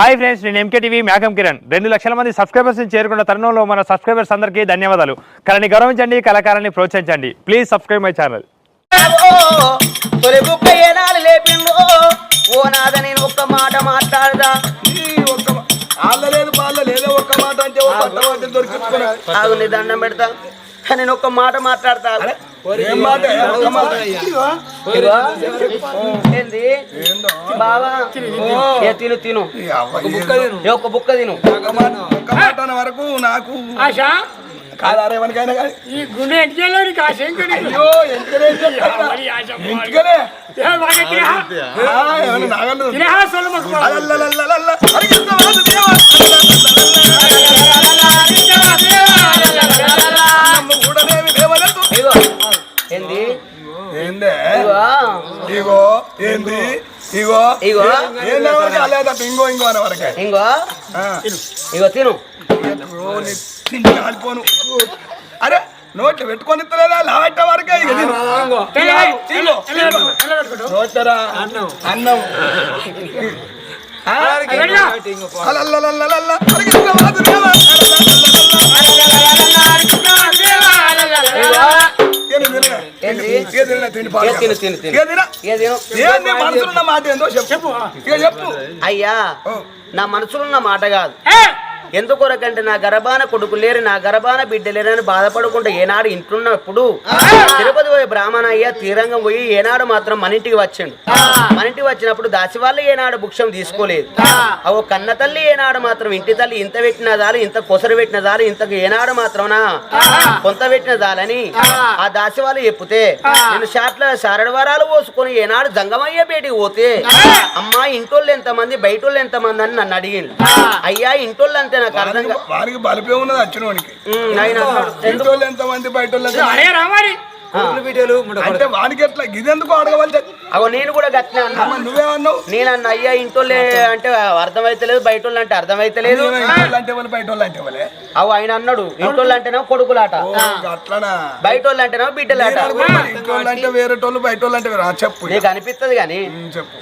Hi friends నేను MK TV మేఘం కిరణ్. రెండు లక్షల మంది సబ్స్క్రైబర్స్ చేరుకున్న తరుణంలో మన సబ్స్క్రైబర్స్ అందరికీ ధన్యవాదాలు. కళని గౌరవించండి కళాకారాన్ని ప్రోత్సహించండి. ప్లీజ్ సబ్స్క్రైబ్ మై ఛానల్ ఒక్క మాట మాట్లాడదా? ఒక్క దండం పెడతా. నేను ఒక్క మాట మాట్లాడతా. తిను తిను. ఒక్క బుక్క తిను. వరకు నాకు ఆశ? కాదారే మనకైనా కానీ? ఈ గుండె ఎంటికెళ్ళి? కాశంకుడి అయ్యో ఎంతనే ఇంటికనే ఏందే ఇగో ఏంది ఇగో ఇగో. అలేదా ఇంగో ఇంగో అనే వరకే ఆ. ఇగో తిను కాలిపోను అరే నోట్లో పెట్టుకొని ఇస్తలేదా లావట్ట వరకే ఇక. నోట్లరా అన్నం ఆ? అలల్లలల్లలల్ల. మనసులున్న మాట ఏందో చెప్పు. ఇక చెప్పు. అయ్యా. నా మనసులో ఉన్న మాట కాదు. ఎందుకొరకంటే నా గర్భాన కొడుకు లేరు నా గర్భాన బిడ్డ లేరని బాధపడుకుంటే ఏనాడు ఇంట్లున్నప్పుడు తిరుపతి పోయి బ్రాహ్మణ అయ్యా తీరంగం పోయి ఏనాడు మాత్రం మన ఇంటికి వచ్చాడు. మన ఇంటికి వచ్చినప్పుడు దాసి వాళ్ళు ఏనాడు భుక్షం తీసుకోలేదు. అవో కన్న తల్లి ఏనాడు మాత్రం ఇంటి తల్లి ఇంత పెట్టిన దాలు ఇంత కొసరు పెట్టిన దాలు ఇంతకు ఏనాడు మాత్రం కొంత పెట్టిన దాలని ఆ. దాసి వాళ్ళు చెప్తే నేను షాట్ల సారడి వరాలు పోసుకొని ఏనాడు జంగమయ్య బయటికి పోతే అమ్మా ఇంటోళ్ళు ఎంతమంది బయటోళ్ళు ఎంతమంది అని నన్ను అడిగిండు. అయ్యా ఇంటోళ్ళు అంతే నాకు అర్థం కా- వానికి. బలిపే ఉన్నది వాళ్ళు ఎంతమంది బయట అంటే వానికి ఎట్లా ఇదెందుకు అడగవలసి అగో నేను కూడా గట్టిన అన్నా. నువ్వేమన్నావు నేను అన్న అయ్యా ఇంటోళ్ళే అంటే అర్థమైతలేదు అంటే అర్థమైతలేదు. ఇంటి వాళ్ళు అంటే వాళ్ళు బయట వాళ్ళు అంటే వాళ్ళే అవు ఆయన అన్నాడు ఇంటోళ్ళు అంటేనేమో కొడుకులాట అట్లనా బయటోళ్ళు అంటేనేమో బిడ్డలాట వాళ్ళు అంటే వేరే బయట వాళ్ళు అంటే చెప్పు. నీకు అనిపిస్తుంది కానీ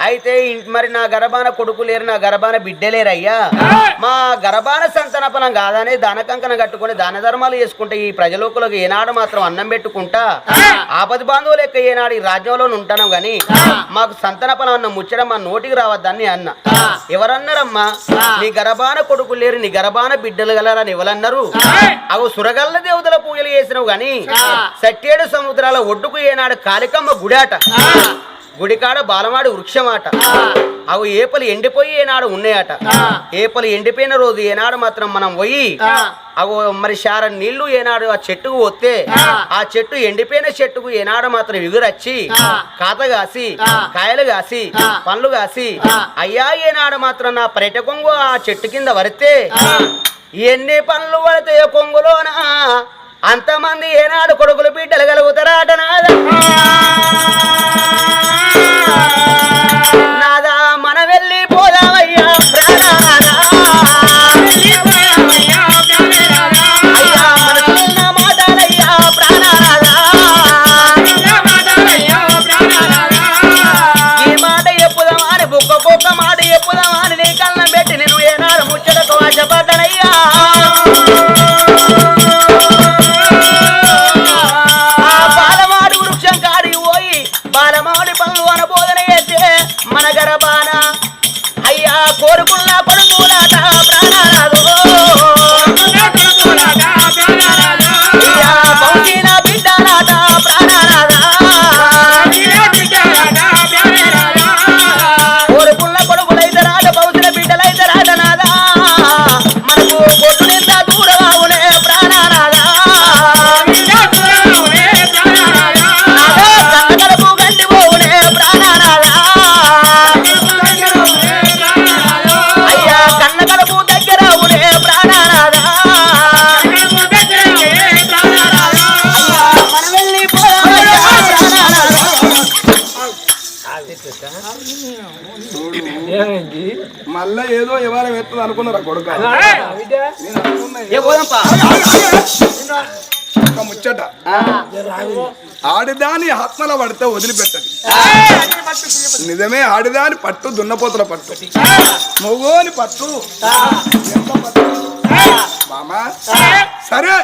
అయితే మరి నా గర్భాన కొడుకు లేరు నా గర్భాన బిడ్డే లేరు అయ్యా మా గర్భాన సంతనపనం కాదని దాన కంకణ కట్టుకొని దాన ధర్మాలు చేసుకుంటే ఈ ప్రజలోకులకు ఏనాడు మాత్రం అన్నం పెట్టుకుంటా. ఆపది బాంధవులు లెక్క ఏనాడు ఈ రాజ్యంలో ఉంటాను గాని మాకు సంతనపనం అన్న ముచ్చడం మా నోటికి రావద్దని అన్న. ఎవరన్నారమ్మా? నీ గర్భాన కొడుకు లేరు నీ గర్భాన బిడ్డలు గలరని ఎవరన్నారు? అవు సురగల్ల దేవతల పూజలు చేసినవు గాని సట్టేడు సముద్రాల ఒడ్డుకు ఏనాడు కాళికమ్మ గుడాట. గుడికాడ బాలమాడి వృక్షమాట. అవి ఏపలు ఎండిపోయి ఏనాడు ఉన్నాయట. ఏపలు ఎండిపోయిన రోజు ఏనాడు మాత్రం మనం పోయి అవు మరి శార నీళ్ళు ఏనాడు ఆ చెట్టుకు వస్తే ఆ. చెట్టు ఎండిపోయిన చెట్టుకు ఏనాడు మాత్రం ఎగురొచ్చి కాత కాసి కాయలు కాసి పండ్లు కాసి అయ్యా ఏనాడు మాత్రం నా పర్యట కొంగు ఆ చెట్టు కింద వరితే ఎన్ని పనులు పడితే కొంగులోనా? అంతమంది ఏనాడు కొడుకులు బిడ్డలు కలుగుతారాట నాదా అనుకున్నారా కొడుక? ఒక ముచ్చట. ఆడిదాని ఆత్మల పడితే వదిలిపెట్టది. నిజమే ఆడిదాని పట్టు దున్నపోతుల పట్టు. మొగోని పట్టు. ఎంత పట్టు? మామా? సరే.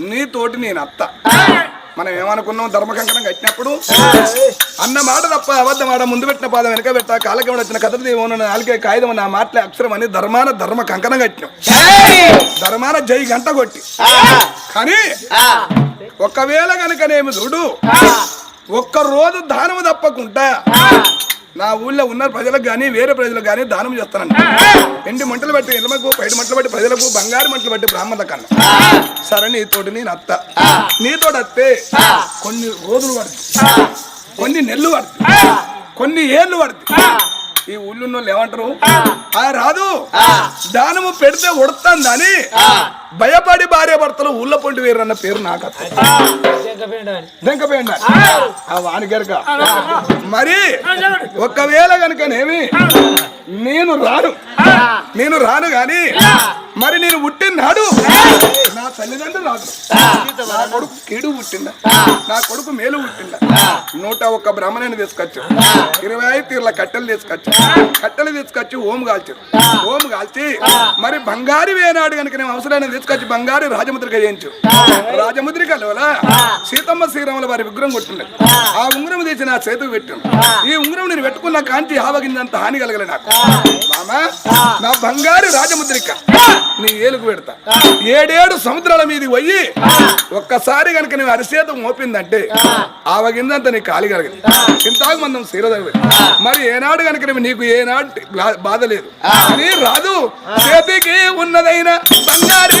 నీతోటి నేను అత్త. మనం ఏమనుకున్నాం? ధర్మకంకణం కట్టినప్పుడు అన్న మాట తప్ప అబద్ధం ఆడ ముందు పెట్టిన పాదం వెనక పెట్ట కాలకం వచ్చిన కథలు దేవో నాలుగే కాగితం నా మాటలే అక్షరం అని ధర్మాన ధర్మ కంకణం కట్టినాం. ధర్మాన జై గంట కొట్టి. కానీ ఒకవేళ కనుకనేమి చూడు ఒక్క రోజు దానము తప్పకుండా నా ఊళ్ళో ఉన్న ప్రజలకు కానీ వేరే ప్రజలకు కానీ దానం చేస్తానంట. ఎండి మంటలు బట్టి ఇళ్ళకు బయట మంటలు బట్టి ప్రజలకు బంగారు మంటలు బట్టి బ్రాహ్మణుల కన్నా. సరే నీతోటి నేను అత్త. నీతోటి అత్తే కొన్ని రోజులు పడుతుంది. కొన్ని నెలలు పడుతుంది. కొన్ని ఏళ్ళు పడుతుంది. ఈ ఊళ్ళో ఏమంటారు? ఆ. రాదు. దానము పెడితే ఉడతాందని. భయపడి భార్య భర్తలు ఊళ్ళో పొంటి వేరన్న పేరు నాకు దెంకపోయింది ఆ వానికెరక మరి ఒకవేళ కనుకనేమి నేను రాను నేను రాను గాని మరి నేను పుట్టినాడు నా తల్లిదండ్రులు రాదు నా కొడుకు కీడు పుట్టిందా నా కొడుకు మేలు పుట్టిందా నూట ఒక్క బ్రాహ్మణుని తీసుకొచ్చు ఇరవై ఐదు తీర్ల కట్టెలు తీసుకొచ్చు కట్టెలు తీసుకొచ్చి ఓము కాల్చారు ఓము కాల్చి మరి బంగారు వేనాడు కనుక నేను అవసరాన్ని తీసుకొచ్చి బంగారు రాజముద్రిక చేయించు. రాజముద్రిక లోలా సీతమ్మ శ్రీరాముల వారి విగ్రహం కొట్టిండే. ఆ ఉంగరం తీసి నా చేతికి పెట్టాను ఈ ఉంగరం నేను పెట్టుకున్న కాంతి ఆవగిందంత హాని కలగలే నాకు. మామా నా బంగారు రాజముద్రిక నీ ఏలుగు పెడతా. ఏడేడు సముద్రాల మీది పోయి ఒక్కసారి కనుక నువ్వు అరిసేతం మోపిందంటే ఆవగిందంత నీకు కాలి కలగదు. చింతాకు మందం సీరదవి మరి ఏనాడు కనుక నీకు ఏనాడు బాధ లేదు. రాదు. చేతికి ఉన్నదైన బంగారి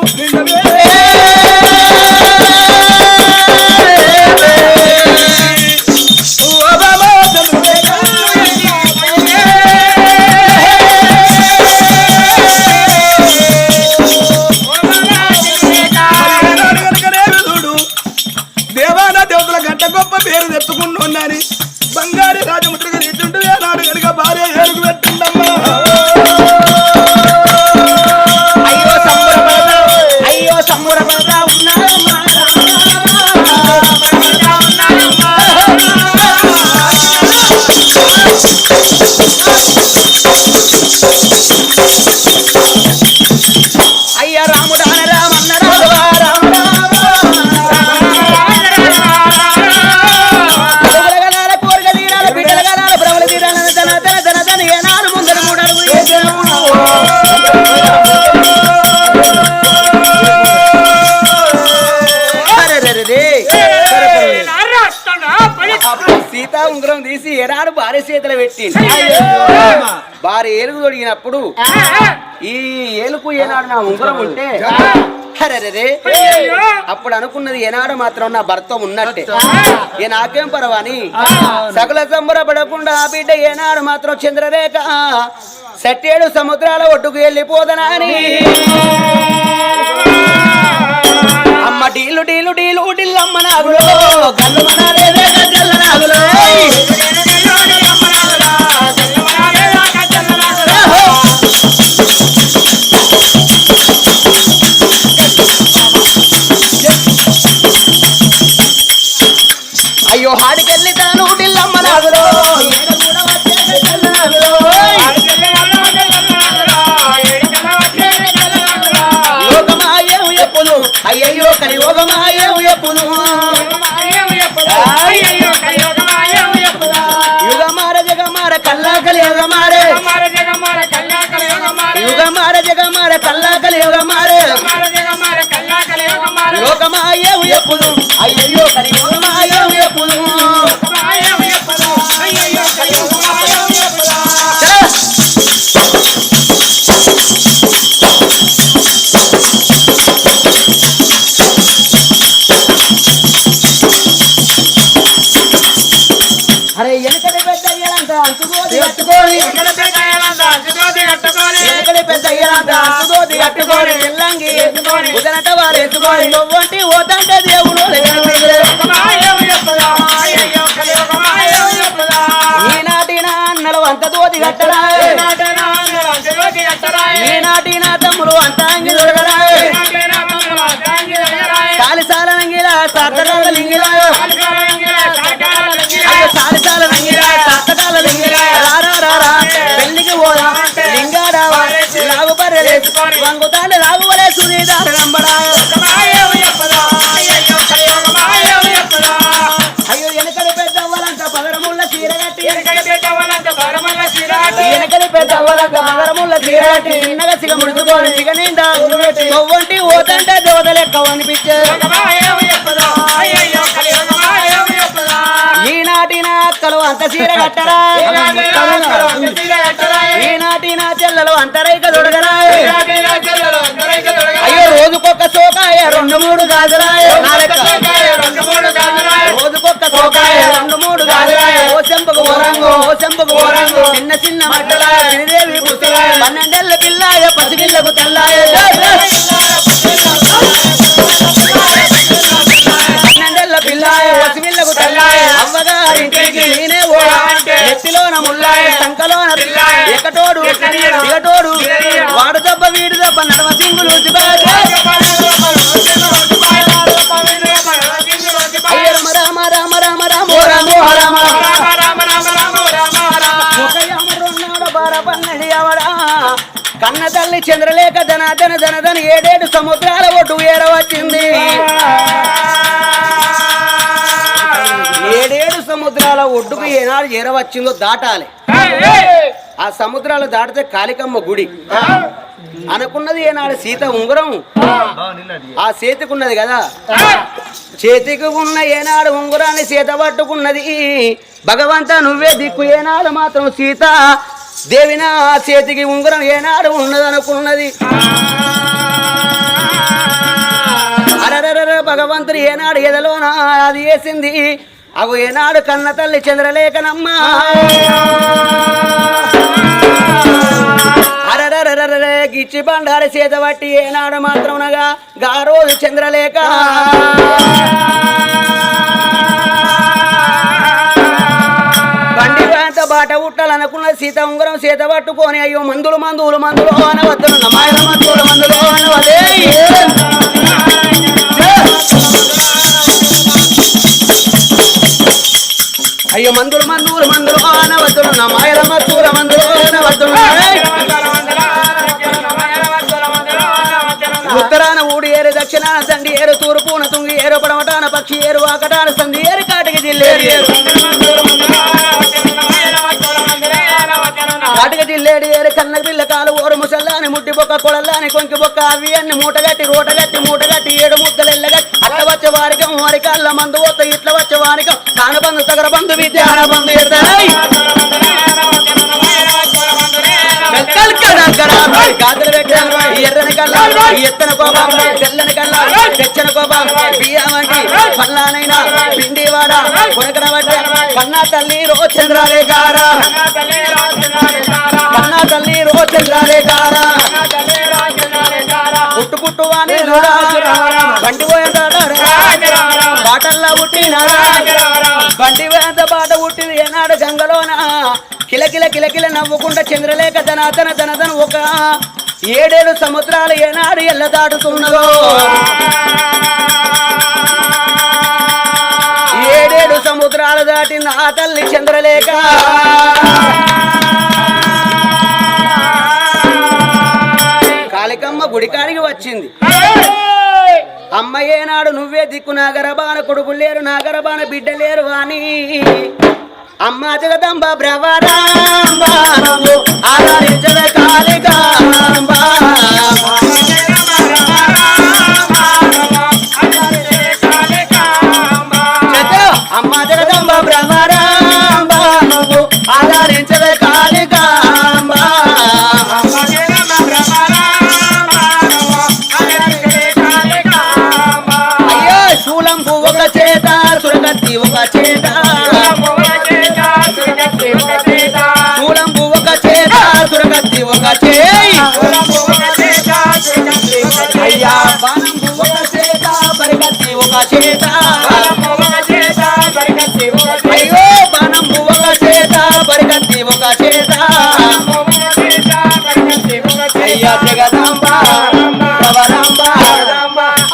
భార్య చేతిలో పెట్టి భార్య ఏలుగు తొడిగినప్పుడు ఈ ఏలుకు ఏనాడు నా ఉంగరం ఉంటే. అప్పుడు అనుకున్నది ఏనాడు మాత్రం నా భర్త ఉన్నట్టే. ఏ నాకేం పర్వాని? సకల సంబరపడకుండా ఆ బిడ్డ ఏనాడు మాత్రం చంద్రరేఖ. సట్టేడు సముద్రాల ఒడ్డుకు వెళ్ళిపోదనా అని. అమ్మ డీలు డీలు డీలు డిల్లమ్మ నాగులో గల్లు మనాలే రేగ జల్ల నాగులో. ఎప్పును యుగమార జగమార కల్లా కలియోగమారే యుగమార జగమార కల్లా కలియోగమారే లోకమాయం ఎప్పుడు అయ్యయ్యో కలియోగమాయం పెద్ద అయ్యనంత అంటుదోతి కట్టుకొని ఉదనట వారు ఎత్తుకొని నువ్వంటి ఓతంటే దేవుడు ఈనాటి నా అన్నలు అంత దోతి కట్టరా ఈనాటి నా తమ్ముడు అంత అంగి దొరకరా కాలిసాల నంగిలా సార్థకాల సాలిసాల సార్థకాల రారా రారా పెళ్ళికి పోదా. లాగు బర్రెలే వంగుతాండే లాగు వరే సునీత. రంబడా. అయ్యో వెనకడి పెద్దవ్వాలంట పగరముళ్ళ చీర కట్టి వెనకడి పెద్దవ్వాలంట పగరముళ్ళ చీర కట్టి చిన్నగా సిగ ముడుచుకొని సిగ నిండా. కొవ్వంటి ఓతంటే దేవత లెక్క అనిపించే నా అంత చీర కట్టరా? ఈనాటి నా చెల్లెలు అంత రైక దొడగరా అయ్యో రోజుకొక్క సోకాయ రెండు మూడు గాజురాయ నా రోజుకొక్క సోకాయ రెండు మూడు గాజురాయ ఓ చెంపకు ఓరంగు ఓ చెంపకు ఓరంగు చిన్న చిన్న మట్టల శ్రీదేవి పుస్తకాయ పన్నెండేళ్ళ పిల్లాయ పసిగిళ్ళకు తెల్లాయ. సంకలోన ఎకటోడు దిగటోడు వాడు దెబ్బ వీడు దెబ్బ నడమ సింగులు అయ్యరమ రామ రామ రామ రామ రామ రామ ముఖయముడున్నాడు బారపన్నడి అవడా. కన్న తల్లి చంద్రలేఖ ధన ధన ధన ధన ఏడేడు సముద్రాల ఒడ్డు ఏరవచ్చింది సముద్రాల ఒడ్డుకు ఏనాడు ఏరవచ్చిందో దాటాలి. ఆ సముద్రాలు దాటితే కాళికమ్మ గుడి. అనుకున్నది ఏనాడు సీత ఉంగరం. ఆ చేతికున్నది కదా? చేతికి ఉన్న ఏనాడు ఉంగరాన్ని సీత పట్టుకున్నది. భగవంత నువ్వే దిక్కు ఏనాడు మాత్రం సీత. దేవిన ఆ చేతికి ఉంగరం ఏనాడు ఉన్నది అనుకున్నది భగవంతుడు ఏనాడు ఎదలోన అది వేసింది. అగు ఏనాడు కన్న తల్లి చంద్రలేఖనమ్మ. అరరరరరే గిచ్చి బండారి చేత బట్టి ఏనాడు మాత్రమునగా గా రోజు చంద్రలేఖ. బండి వేంత బాట ఉట్టాలనుకున్న సీత ఉంగరం సీత పట్టుకొని అయ్యో మందులు మందులు మందులు అనవద్దు. నమాయల మందులు మందులు అయ్యో మందులు మందులు మందులు అనవద్దు మాయల మత్తూర మందులు అనవద్దు ఉత్తరాన ఊడి ఏరు దక్షిణాన తండి ఏరు తూర్పున తుంగి ఏరు పడమటాన పక్షి ఏరు ఆకటాన సంధి ఏరు కాటికి జిల్లేరు. కాటిక జిల్లేడు ఏరు కన్న పిల్ల కాలు ఓరు ముసల్లాని ముట్టి బొక్క కొడల్లాని కొంకి బొక్క అవి అన్ని మూటగట్టి రోటగట్టి మూటగట్టి వారికం వారి కళ్ళ మందు పోత ఇట్ల వచ్చే వారికం. కాన బంధు తగర బంధు విద్యాన బంధు ఎడతాయి ఎర్రని కళ్ళ ఎత్తన కోపం తెల్లని కళ్ళ తెచ్చన కోపం. బియ్యమంటి పల్లానైనా పిండి వాడ కొనకన పడ్డ. కన్నా తల్లి రో చంద్రాలే గారా. కన్నా తల్లి రో చంద్రాలే గారా పుట్టు పుట్టు అని బండి పోయేదాడా బాటల్లా పుట్టినారా బండి వేంత బాట పుట్టింది ఏనాడు గంగలోన? కిలకిల కిలకిల నవ్వుకుంటా చంద్రలేఖ ధనాతన ధనధన ఒక ఏడేడు సముద్రాలు ఏనాడు ఎల్ల దాటుతున్నదో ఏడేడు సముద్రాలు దాటిన ఆ తల్లి చంద్రలేఖ. కాళికమ్మ గుడికాడికి వచ్చింది. అమ్మయ్యే నాడు నువ్వే దిక్కు నాగరబాన కొడుకు లేరు నాగరబాన బిడ్డ లేరు అని అమ్మ జగదంబ బ్రవరాంబ నువ్వు ఆదరించద ఒక చేత చూడంబు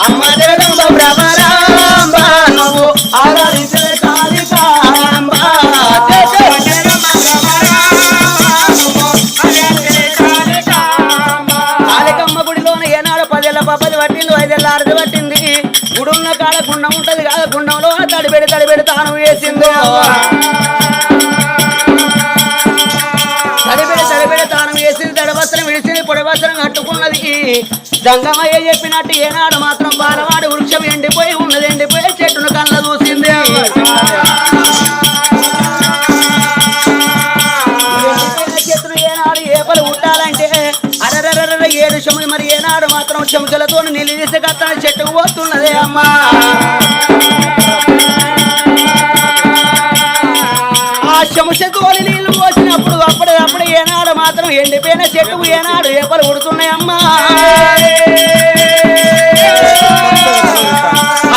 అమ్మ జగదాంబ బ్రహ్మ గుడి గుండం ఉంటది కాదు గుండంలో తడిబెడి తడిబెడి తాను వేసింది తడిబెడి తడిబెడి తాను వేసింది తడవస్త్రం విడిచింది పొడివస్త్రం కట్టుకున్నది గంగమయ్య చెప్పినట్టు ఏనాడు మాత్రం బాలవాడి వృక్షం ఎండిపోయి ఉన్నది ఎండిపోయి చెట్టును కళ్ళ చూసింది అరరరర మరి ఏనాడు మాత్రం చెముకలతో నిలిదీసి కత్తని చెట్టుకు పోతున్నదే అమ్మా. ఆ చెముసతోని నీళ్ళు పోసినప్పుడు అప్పుడు అప్పుడు ఏనాడు మాత్రం ఎండిపోయిన చెట్టుకు ఏనాడు ఏపలు ఉడుతున్నాయమ్మా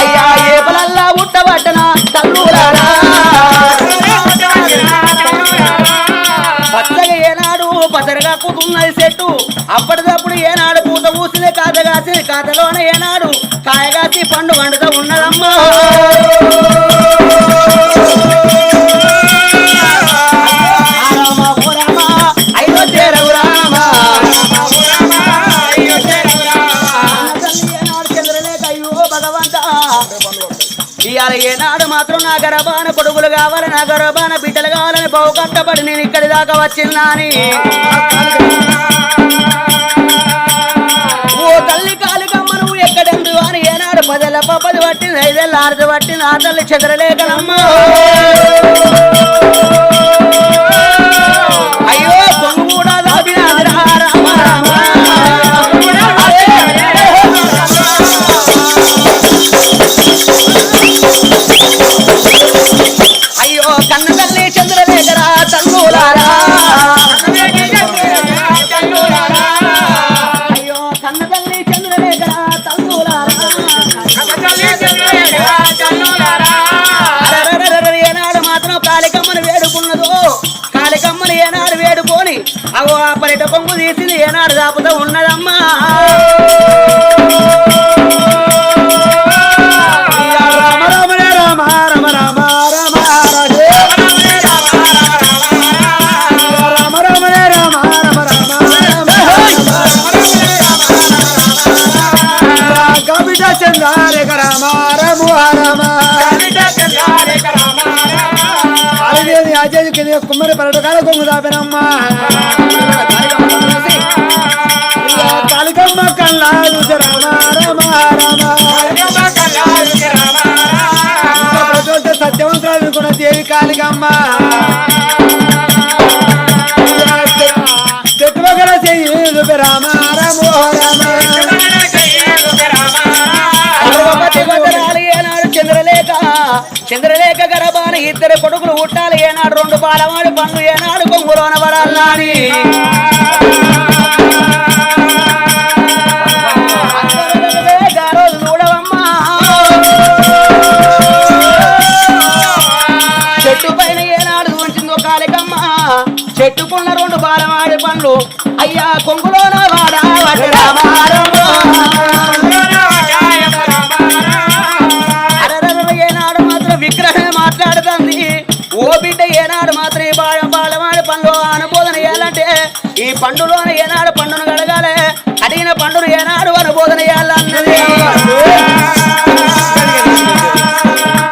అయ్యా ఏపలల్లా ఉట్టబట్టన తల్లురారా ఏనాడు పసరగా చెట్టు. అప్పటికప్పుడు ఏనాడు పూత పూసింది కాత కాసి కాతలోన ఏనాడు కాయగాసి పండు వండుతూ ఉన్నదమ్మా. ఇవాళ ఏనాడు మాత్రం నా గర్భాన కొడుకులు కావాలి నా గర్భాన బిడ్డలు కావాలని బహు కష్టపడి నేను ఇక్కడి దాకా వచ్చిందాని ఓ తల్లి కాలికమ్మ నువ్వు ఎక్కడెందు అని ఏనాడు పదేళ్ళ పప్పది పట్టింది ఐదేళ్ళ ఆరుది పట్టింది ఆ తల్లి చంద్రలేఖనమ్మ ఏనాడు మాత్రం కాళికమ్మను వేడుకున్నదో కాళికమ్మను ఏనాడు వేడుకొని అగో ఆ పరిట పొంగు తీసింది ఏనాడు దాపుతూ ఉన్నదమ్మా రామ రామ రామ రామ రామ రామ ఆచార్య కింద కొంగు దాపినమ్మా కాలికమ్మ కల్లా రామ రామ రామ సత్యవంతురాలు దేవి కాళికమ్మ చెట్టు చెయ్యి రామ రామ రామ చంద్రలేఖ గర్భాన ఇద్దరు కొడుకులు ఉట్టాలి ఏనాడు రెండు పాలవాడి పన్ను ఏనాడు కొంగులోన పడాలని. చెట్టు పైన ఏనాడు ఉంచిందో కాలికమ్మ. చెట్టుకున్న రెండు బాలవాడి పండ్లు. అయ్యా కొంగులోన వాడా వాడి రామారమ్మ. ఈ పండులోన ఏనాడు పండును కడగాలే. అడిగిన పండును ఏనాడు అనుబోధన చేయాలన్నది.